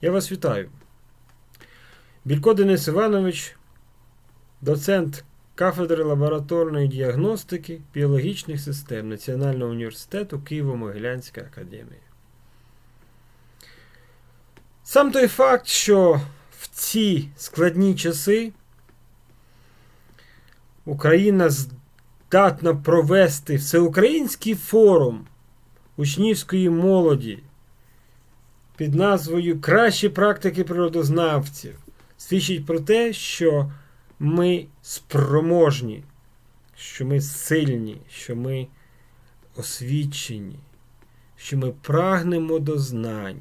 Я вас вітаю. Білько Денис Іванович, доцент кафедри лабораторної діагностики біологічних систем Національного університету Києво-Могилянська академія. Сам той факт, що в ці складні часи Україна здатна провести всеукраїнський форум учнівської молоді під назвою Кращі практики природознавців свідчить про те, що ми спроможні, що ми сильні, що ми освічені, що ми прагнемо до знань,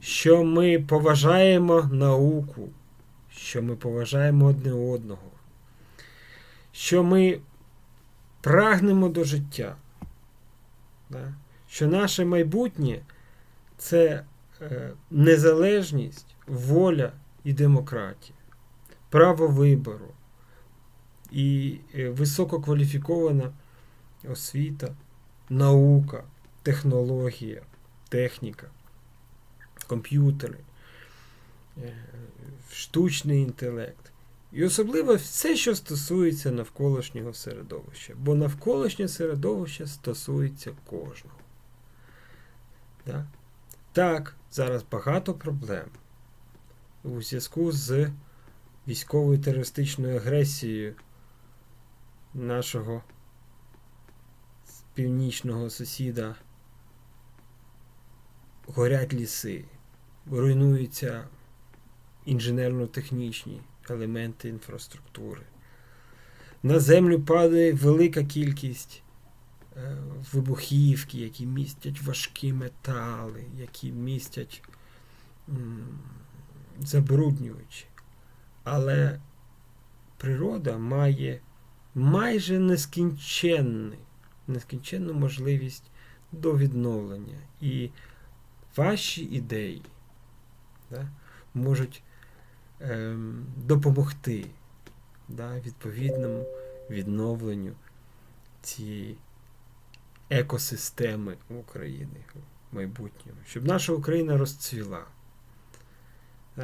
що ми поважаємо науку, що ми поважаємо одне одного, що ми прагнемо до життя, що наше майбутнє це е, незалежність, воля і демократія, право вибору і е, висококваліфікована освіта, наука, технологія, техніка, комп'ютери, е, штучний інтелект. І особливо все, що стосується навколишнього середовища. Бо навколишнє середовище стосується кожного. Да? Так, зараз багато проблем у зв'язку з військовою терористичною агресією нашого північного сусіда. Горять ліси, руйнуються інженерно-технічні елементи інфраструктури. На землю падає велика кількість вибухівки, які містять важкі метали, які містять м, забруднювачі. Але природа має майже нескінченну можливість до відновлення. І ваші ідеї да, можуть ем, допомогти да, відповідному відновленню цієї екосистеми України в майбутньому, щоб наша Україна розцвіла,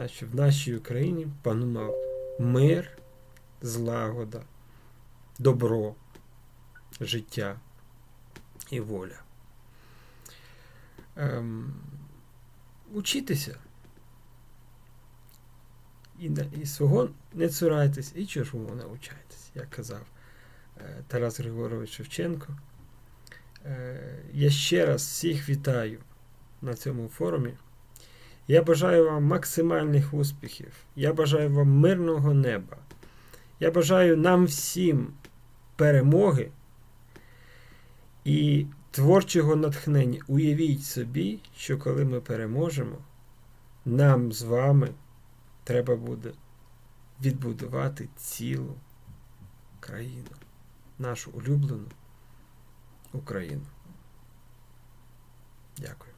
щоб в нашій Україні панував мир, злагода, добро, життя і воля. Ем, учітеся. І, і свого не цурайтесь, і чужого навчайтесь, як казав е, Тарас Григорович Шевченко. Е, Я ще раз всіх вітаю на цьому форумі. Я бажаю вам максимальних успіхів. Я бажаю вам мирного неба. Я бажаю нам всім перемоги і творчого натхнення. Уявіть собі, що коли ми переможемо, нам з вами треба буде відбудувати цілу країну, нашу улюблену Україну. Дякую.